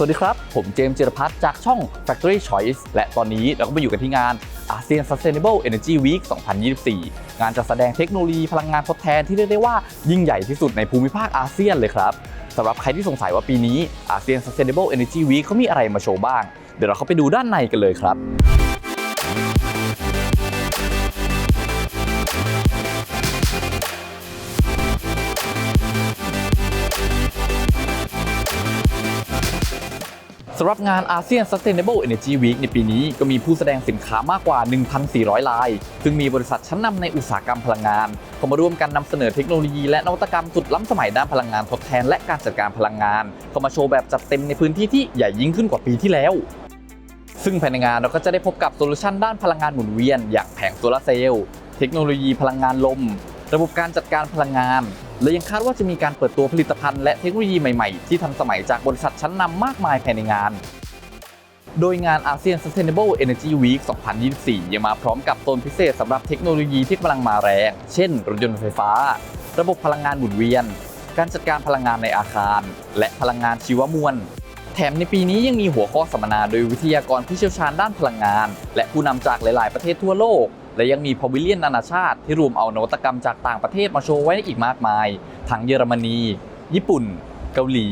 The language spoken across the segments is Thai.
สวัสดีครับ ผมเจมส์จิรพัฒน์จากช่อง Factory Choice และตอนนี้เราก็มาอยู่กันที่งาน ASEAN Sustainable Energy Week 2024 งานจัดแสดงเทคโนโลยีพลังงานทดแทนที่เรียกได้ว่ายิ่งใหญ่ที่สุดในภูมิภาคอาเซียนเลยครับสำหรับใครที่สงสัยว่าปีนี้ ASEAN Sustainable Energy Week เขามีอะไรมาโชว์บ้าง เดี๋ยวเราเข้าไปดูด้านในกันเลยครับ สำหรับงาน ASEAN Sustainable Energy Week ในปีนี้ก็มีผู้แสดงสินค้ามากกว่า 1,400 ราย ซึ่งมีบริษัทชั้นนำในอุตสาหกรรมพลังงานเข้ามาร่วมกันนำเสนอเทคโนโลยีและนวัตกรรมสุดล้ำสมัยด้านพลังงานทดแทนและการจัดการพลังงานเข้ามาโชว์แบบจัดเต็มในพื้นที่ที่ใหญ่ยิ่งขึ้นกว่าปีที่แล้ว ซึ่งภายในงานเราก็จะได้พบกับโซลูชันด้านพลังงานหมุนเวียน อย่างแผงโซลาร์เซลล์ เทคโนโลยีพลังงานลม ระบบการจัดการพลังงาน และยังคาดว่าจะมีการเปิดตัวผลิตภัณฑ์และเทคโนโลยีใหม่ๆ ที่ทันสมัยจากบริษัทชั้นนำมากมายภายในงาน โดยงาน ASEAN Sustainable Energy Week 2024 ยังมาพร้อมกับโซนพิเศษสำหรับเทคโนโลยีที่กำลังมาแรง เช่น รถยนต์ไฟฟ้า ระบบพลังงานหมุนเวียน การจัดการพลังงานในอาคาร และพลังงานชีวมวลแถมในปีนี้ยังมีหัวข้อสัมมนาโดยวิทยากรผู้เชี่ยวชาญด้านพลังงาน และผู้นำจากหลาย ๆ ประเทศทั่วโลก และยังมีพาวิเลียนนานาชาติที่รวมเอานวัตกรรมจากต่างประเทศมาโชว์ไว้อีกมากมาย ทั้งเยอรมนี ญี่ปุ่น เกาหลี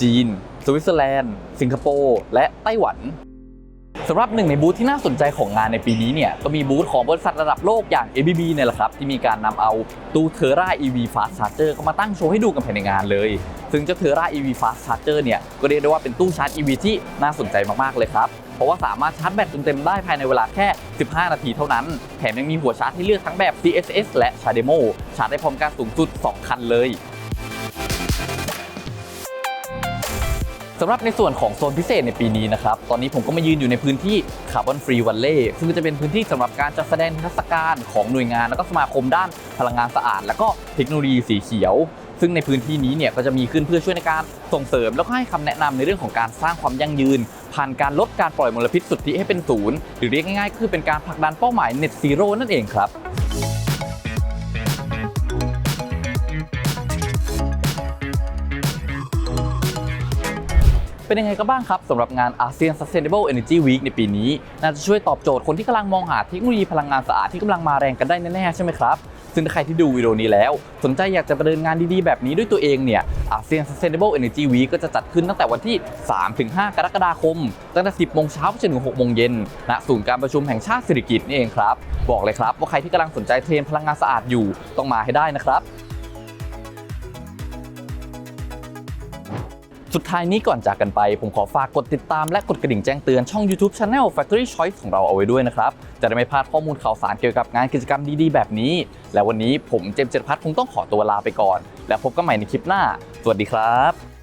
จีน สวิตเซอร์แลนด์ สิงคโปร์และไต้หวันสำหรับหนึ่งในบูธที่น่าสนใจของงานในปีนี้เนี่ยก็มีบูธของบริษัทระดับโลกอย่าง ABB เนี่ยแหละครับ ที่มีการนำเอาตู้เทอร่า EV Fast Charger เข้ามาตั้งโชว์ให้ดูกันภายในงานเลย ซึ่งเจ้าเทอร่า EV Fast Charger เนี่ยก็เรียกได้ว่าเป็นตู้ชาร์จ EV ที่น่าสนใจมากๆเลยครับ เพราะว่าสามารถชาร์จแบตจนเต็มได้ภายในเวลาแค่ 15 นาทีเท่านั้น แถมยังมีหัวชาร์จให้เลือกทั้งแบบ CSS และ CHAdeMO ชาร์จได้พร้อมกันสูงสุด 2 คันเลยสำหรับในส่วนของโซนพิเศษในปีนี้นะครับ ตอนนี้ผมก็มายืนอยู่ในพื้นที่คาร์บอนฟรีวันเล่ซึ่งจะเป็นพื้นที่สำหรับการจัดแสดงนิทรรศการของหน่วยงาน แล้วก็สมาคมด้านพลังงานสะอาด แล้วก็เทคโนโลยีสีเขียว ซึ่งในพื้นที่นี้เนี่ยก็จะมีขึ้นเพื่อช่วยในการส่งเสริม แล้วก็ให้คำแนะนำในเรื่องของการสร้างความยั่งยืน ผ่านการลดการปล่อยมลพิษสุทธิให้เป็นศูนย์หรือเรียกง่ายๆ คือเป็นการผลักดันเป้าหมาย Net Zero นั่นเองครับเป็นยังไงกันบ้างครับสำหรับงาน ASEAN Sustainable Energy Week ในปีนี้ น่าจะช่วยตอบโจทย์คนที่กำลังมองหาเทคโนโลยีพลังงานสะอาดที่กำลังมาแรงกันได้แน่ๆใช่ไหมครับ ซึ่งใครที่ดูวิดีโอนี้แล้ว สนใจอยากจะไปเดินงานดีๆ แบบนี้ด้วยตัวเองเนี่ย ASEAN Sustainable Energy Week ก็จะจัดขึ้นตั้งแต่วันที่ 3-5 กรกฎาคม ตั้งแต่ 10 โมงเช้าไปจนถึง 6 โมงเย็นณศูนย์การประชุมแห่งชาติสิริกิติ์นี่เองครับ บอกเลยครับว่าใครที่กำลังสนใจเทรนพลังงานสะอาดอยู่ต้องมาให้ได้นะครับ สุดท้ายนี้ก่อนจากกันไป ผมขอฝากกดติดตามและกดกระดิ่งแจ้งเตือนช่อง YouTube Channel Factory Choice ของเราเอาไว้ด้วยนะครับ จะได้ไม่พลาดข้อมูลข่าวสารเกี่ยวกับงานกิจกรรมดีๆ แบบนี้ และวันนี้ผมเจมส์เจตพัฒน์คงต้องขอตัวลาไปก่อน แล้วพบกันใหม่ในคลิปหน้า สวัสดีครับ